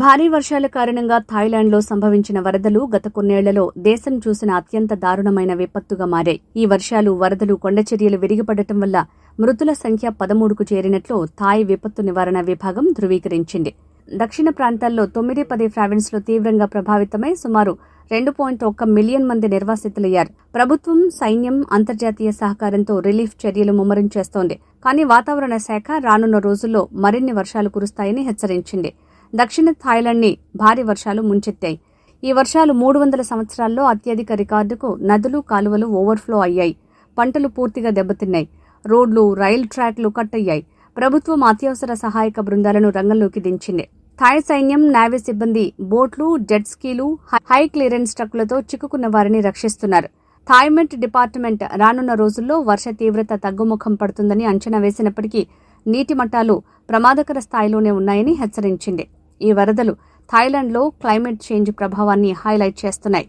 భారీ వర్షాల కారణంగా థాయిలాండ్లో సంభవించిన వరదలు గత కొన్నేళ్ళలో దేశం చూసిన అత్యంత దారుణమైన విపత్తుగా మారాయి. ఈ వర్షాలు వరదలు కొండచర్యలు విరిగిపడటం వల్ల మృతుల సంఖ్య పదమూడుకు చేరినట్లు థాయ్ విపత్తు నివారణ విభాగం ధృవీకరించింది. దక్షిణ ప్రాంతాల్లో తొమ్మిది పది ప్రావిన్స్లో తీవ్రంగా ప్రభావితమై సుమారు రెండు పాయింట్ ఒక్క మిలియన్ మంది నిర్వాసితులయ్యారు. ప్రభుత్వం సైన్యం అంతర్జాతీయ సహకారంతో రిలీఫ్ చర్యలు ముమ్మరం చేస్తోంది. కానీ వాతావరణ శాఖ రానున్న రోజుల్లో మరిన్ని వర్షాలు కురుస్తాయని హెచ్చరించింది. దక్షిణ థాయిలాండ్ని భారీ వర్షాలు ముంచెత్తాయి. ఈ వర్షాలు మూడు వందల సంవత్సరాల్లో అత్యధిక రికార్డుకు నదులు కాలువలు ఓవర్ఫ్లో అయ్యాయి. పంటలు పూర్తిగా దెబ్బతిన్నాయి. రోడ్లు రైలు ట్రాక్లు కట్ అయ్యాయి ప్రభుత్వం అత్యవసర సహాయక బృందాలను రంగంలోకి దించింది. థాయ్ సైన్యం నావీ సిబ్బంది బోట్లు జెట్ స్కీలు హై క్లియరెన్స్ ట్రక్కులతో చిక్కుకున్న వారిని రక్షిస్తున్నారు. థాయ్మెంట్ డిపార్ట్మెంట్ రానున్న రోజుల్లో వర్ష తీవ్రత తగ్గుముఖం పడుతుందని అంచనా వేసినప్పటికీ నీటి మట్టాలు ప్రమాదకర స్థాయిలోనే ఉన్నాయని హెచ్చరించింది. ఈ వరదలు థాయిలాండ్లో క్లైమేట్ చేంజ్ ప్రభావాన్ని హైలైట్ చేస్తున్నాయి.